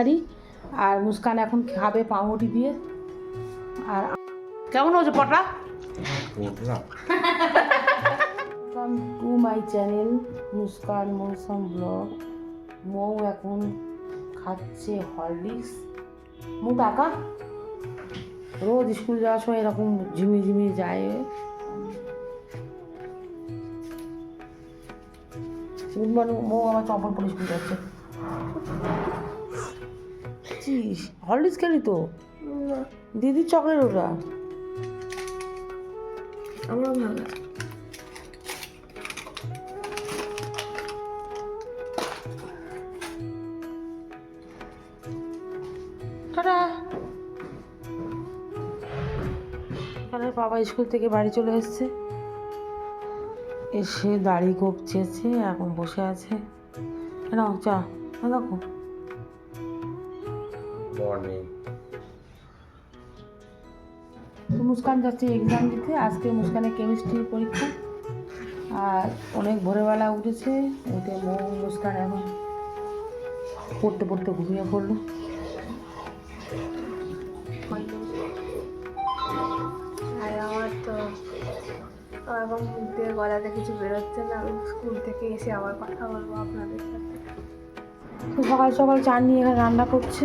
নিহারি আর মুস্কান এখন খাবে পাউরুটি দিয়ে। আর কেমন হচ্ছে পটা welcome to my channel Muskan Mousam blog Mou এখন খাচ্ছে হরলিক্স মৌ টাকা রোজ স্কুল যাওয়ার সময় এরকম ঝিমি ঝিমি যায়। মৌ আমার চম্পল পরে স্কুল যাচ্ছে। চিস হরলিক্স খেলি তো? দিদির চকলেট ওটা। আমারও ভালো লাগে। বাবা স্কুল থেকে বাড়ি চলে এসেছে। এসে দাড়ি গোপছেছে এখন বসে আছে। কেন চা দেখো। মর্নিং মুস্কান যাচ্ছে এক্সাম দিতে। আজকে মুস্কানের কেমিস্ট্রির পরীক্ষা। আর অনেক ভোরবেলা উঠেছে উঠে মুস্কান এখন পড়তে পড়তে ঘুমিয়ে পড়ল। আর আমার তো এখন মুখ দিয়ে গলাতে কিছু বেরোচ্ছে না। আমি স্কুল থেকে এসে আবার কথা বলব আপনাদের সাথে। সকাল সকাল চান নিয়ে এখানে রান্না করছে।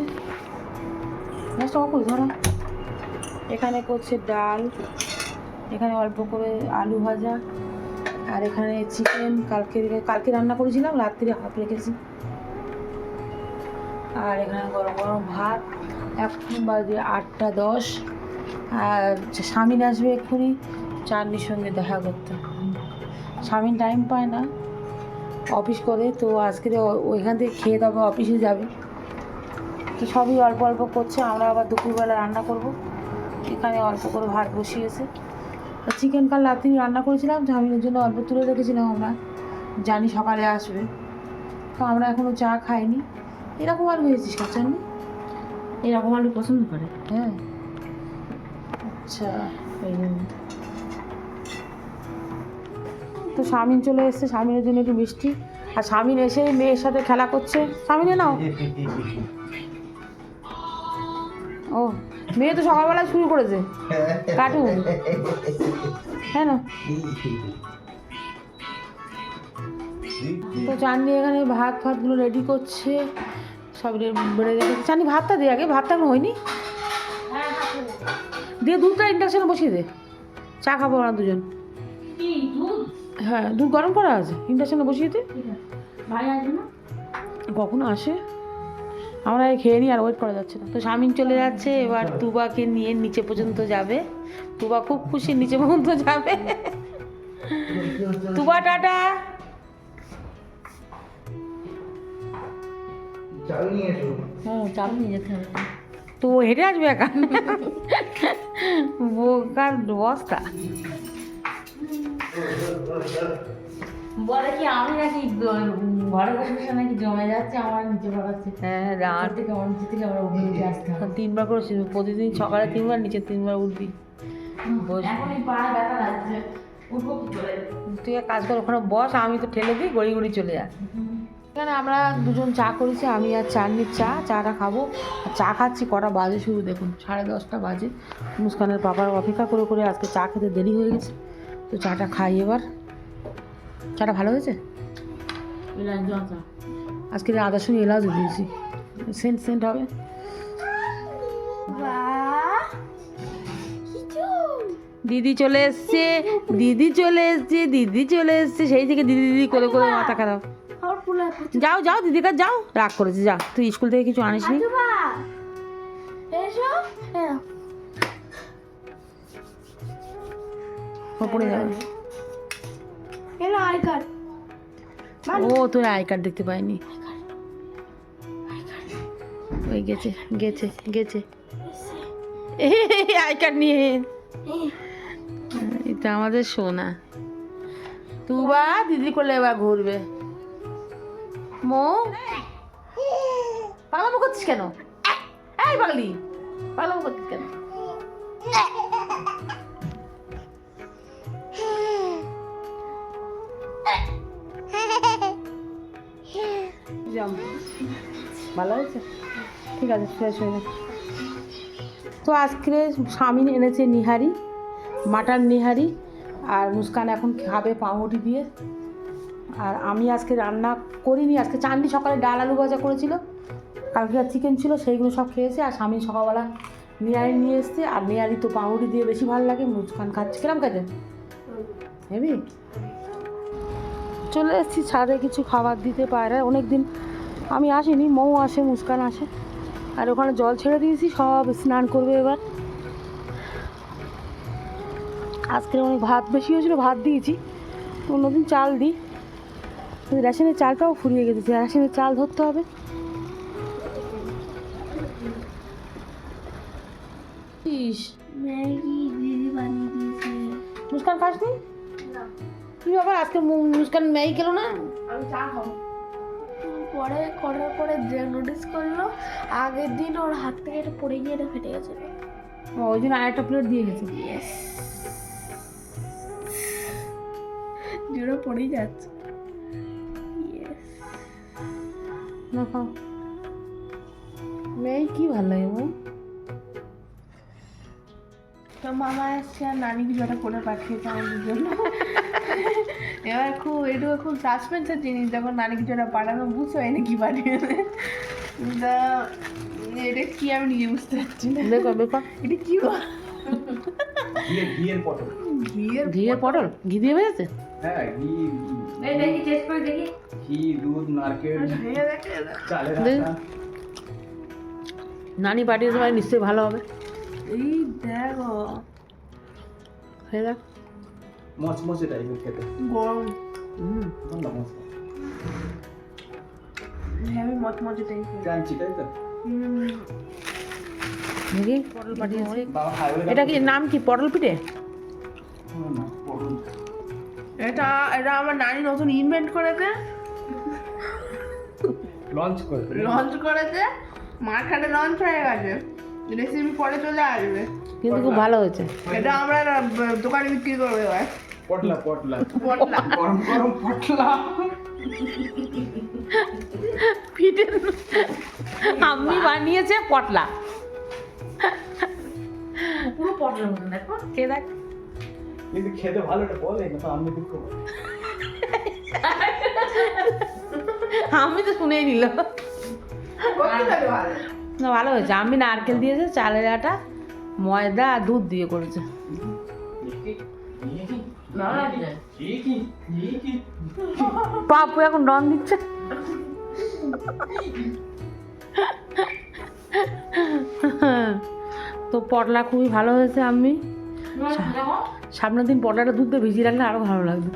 ধরো এখানে করছে ডাল, এখানে অল্প করে আলু ভাজা, আর এখানে চিকেন কালকে কালকে রান্না করেছিলাম, রাত্রে হাফ রেখেছি। আর এখানে গরম গরম ভাত এখন বাজে আটটা দশ, আর স্বামীন আসবে এক্ষুনি চাঁদনির সঙ্গে দেখা করতে। স্বামীন টাইম পায় না অফিস করে, তো আজকে ওইখান থেকে খেয়ে তবে অফিসে যাবে। তো সবই অল্প অল্প করছে আমরা আবার দুপুরবেলা রান্না করব। এখানে অল্প করে ভাত বসিয়েছে। চিকেন কাল রাত্রি রান্না করেছিলাম ঝামিনের জন্য অল্প তুলে রেখেছিলাম আমরা। জানি সকালে আসবে। তো আমরা এখনও চা খাইনি। এরকম আলু হয়েছিস কাচানি এরকম আলু পছন্দ করে। হ্যাঁ। আচ্ছা। এই জন্য তো স্বামীন চলে এসছে স্বামীনের জন্য একটু মিষ্টি। আর স্বামীন এসে মেয়ের সাথে খেলা করছে। স্বামীনে নাও। ও মেয়ে তো সকালবেলা শুরু করেছে। কার্টুন হ্যাঁ না। তো চাননি এখানে ভাত ফাতগুলো রেডি করছে। সব বেড়ে রেখেছে চাননি ভাতটা দে আগে। ভাতটা এখন হয়নি? দিয়ে দুধটা ইন্ডাকশানে বসিয়ে দে। চা খাব না দুজন। হ্যাঁ দুধ গরম করা আছে। ইন্ডাকশানে বসিয়ে দে। ভাই আসবে না? কখন আসে? আমরা এই খেয়ে নিই আর ওয়েট করা যাচ্ছে না। তো স্বামীন চলে যাচ্ছে এবার তুবাকে নিয়ে নিচে পর্যন্ত যাবে। তুবা খুব খুশি নিচে পর্যন্ত যাবে। তুবা টাটা। হ্যাঁ তো হেঁটে আসবে একা। বোকার বস্তা বলে কি আমি নাকি ঘরে বসে বসে নাকি জমে যাচ্ছে আমার নিচে পড়াচ্ছে হ্যাঁ আর থেকে আমার নিচে থেকে উপরে উঠে আসতে হবে। তিনবার করে প্রতিদিন সকালে তিনবার নিচে তিনবার উঠবি। এখন এই পায়ে ব্যথা লাগছে উঠবো কি করে? তুই এক কাজ কর ওখানে বস আমি তো ঠেলে দিই গড়ি গড়ি চলে যা। এখানে আমরা দুজন চা করেছি আমি আর চাননির চা চাটা খাব। আর চা খাচ্ছি কটা বাজে শুরু দেখুন সাড়ে দশটা বাজে। মুস্কানের বাবার অপেক্ষা করে করে আজকে চা খেতে দেরি হয়ে গেছে তো চাটা খাই এবার। চাটা ভালো হয়েছে? আজকে আদার সঙ্গে এলাচও দিয়েছি। সেন্ট সেন্ট হবে। দিদি চলে এসছে। দিদি চলে এসছে দিদি চলে এসছে। সেই থেকে দিদি দিদি করে করে মাথা খারাপ। যাও যাও দিদির কাছে যাও। রাগ করেছে যা। তুই স্কুল থেকে কিছু আনিস নি ও পড়ে যাবে এলো আই কার্ড। ও, তোর আই কার্ড দেখতে পাইনি। ওই গেছে গেছে গেছে। আই কার্ড নিয়ে এটা আমাদের সোনা। তুবা, দিদি করলে এবার ঘুরবে। মো, পাগলামো করছিস কেন? এই পাগলি, পাগলামো করছিস কেন? ভালো হয়েছে? ঠিক আছে ফ্রেশ হয়ে তো আজকে স্বামী এনেছে নিহারি, মাটন নিহারি, আর মুস্কান এখন খাবে পাউরুটি দিয়ে। আর আমি আজকে রান্না করিনি, আজকে চান্দি সকালে ডাল আলু ভাজা করেছিল। কালকে আর চিকেন ছিল, সেইগুলো সব খেয়েছে, আর স্বামী সকালবেলা নিহারি নিয়ে এসছে, আর নিহারি তো পাউরুটি দিয়ে বেশি ভালো লাগে, মুস্কান খাচ্ছে। কিরম খাচ্ছে হেবি চলে এসেছি, ছাদে কিছু খাবার দিতে পারে। অনেক দিন আমি আসিনি মৌ আসে মুস্কান আসে। আর ওখানে জল ছেড়ে দিয়েছি সব স্নান করবে এবার। আজকে অনেক ভাত বেশি হয়েছিল ভাত দিয়েছি। অন্যদিন চাল দিই। রেশনের চালটাও ফুরিয়ে গেছে রেশনের চাল ধরতে হবে। মুস্কান খাসনি? কি ব্যাপার আজকে মুস্কান ম্যাগি খেলো না? আমি চা খাব। পরে করার পরে যে নোটিস করল আগের দিন ওর হাত থেকে এটা পড়ে গিয়ে এটা ফেটে গেছে ও, ওই জন্য আরেকটা প্লেট দিয়ে গেছে। জোরে পড়েই যাচ্ছে। ইয়েস না খাও। ম্যাগি কি ভালো লাগে বল? তো মামা এসছে আর নানি কিছু একটা করে পাঠিয়েছে আমাদের জন্য। এবার খুব একটু খুব সাসপেন্সের জিনিস যখন নানি কিছু একটা পাঠানো বুঝতে পারি না কি পাঠিয়েছে তা এটা কি আমি নিজে বুঝতে পারছি না। বেকর বেকর এটা কি ঘিয়ের পটল। ঘিয়ের ঘিয়ের পটল? ঘি দিয়ে ভেজেছে হ্যাঁ ঘি দেখি টেস্ট করে দেখি। ঘি দুধ নারকেল। চালের নানি পাঠিয়েছে মানে নিশ্চয়ই ভালো হবে। এই দেখো। হয়ে দেখ মচমচে টাইপের খেতে। গরম। হুম মচমচে টাইপের ক্রাঞ্চি তাই তো? বলে এটা কি নাম কি পটল পিঠে? এটা এটা আমার নানি নতুন ইনভেন্ট করেছে। লঞ্চ করে লঞ্চ করেছে। মার্কেটে লঞ্চ হয়ে গেছে। রেসিপি পরে চলে আসবে। কিন্তু খুব ভালো হয়েছে। এটা আমরা দোকানে বিক্রি করব এবার। পটলা পটলা। পটলা। গরম গরম পটলা। পিঠে বানিয়েছে পটলা। পুরো পটলের মতন দেখো কে দেখ। কিন্তু খেতে ভালো এটা বলে না তো আমি দুঃখ আমি তো শুনেই নিল। ভালো। না ভালো হয়েছে। আমি নারকেল দিয়েছে চালের আটা ময়দা আর দুধ দিয়ে করেছে। পাপু এখন ডন দিচ্ছে। তো পটলা খুবই ভালো হয়েছে আমি সামনের দিন পটলাটা দুধ দিয়ে ভিজিয়ে রাখলে আরও ভালো লাগবে।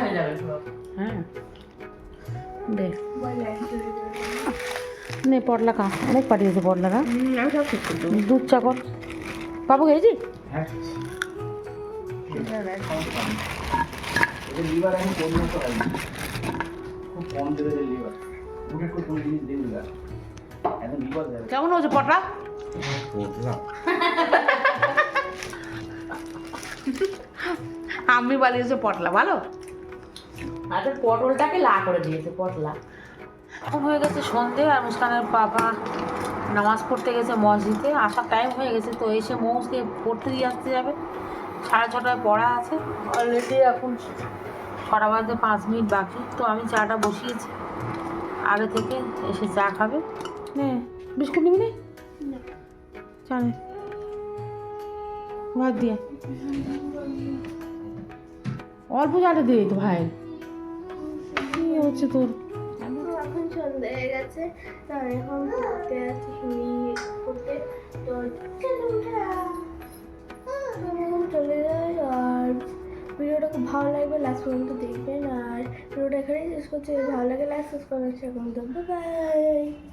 হয়ে দেখ নে পটলা খা। অনেক পাঠিয়েছে পটলাটা। দুধ চা কর পাবো খেয়েছি হ্যাঁ কেমন হয়েছে পটলা? আমি বানিয়েছে পটলা, ভালো? আচ্ছা পটলটাকে লা করে দিয়েছে, পটলা। এখন হয়ে গেছে সন্ধে, আর মুস্কানের বাবা নামাজ পড়তে গেছে মসজিদে। আসার টাইম হয়ে গেছে, তো এসে মৌসকে পড়তে দিয়ে আসতে যাবে। সাড়ে ছটায় পড়া আছে। অলরেডি এখন ছটা বাজতে পাঁচ মিনিট বাকি। তো আমি চাটা বসিয়েছি। আগে থেকে এসে চা খাবে। নে বিস্কুট নিবি নে? চা নে ভাত দিয়ে। অল্প চাটা দিয়ে তো ভাই। হচ্ছে তোর? এখন সন্ধ্যা হয়ে গেছে তো এখন পড়তে আছি শুনি পড়তে। তো চলে যায় আর ভিডিওটা খুব ভালো লাগবে লাস্ট পর্যন্ত দেখবেন। আর ভিডিওটা এখানেই শেষ করছি। ভালো লাগে লাইক সাবস্ক্রাইব করবেন বাই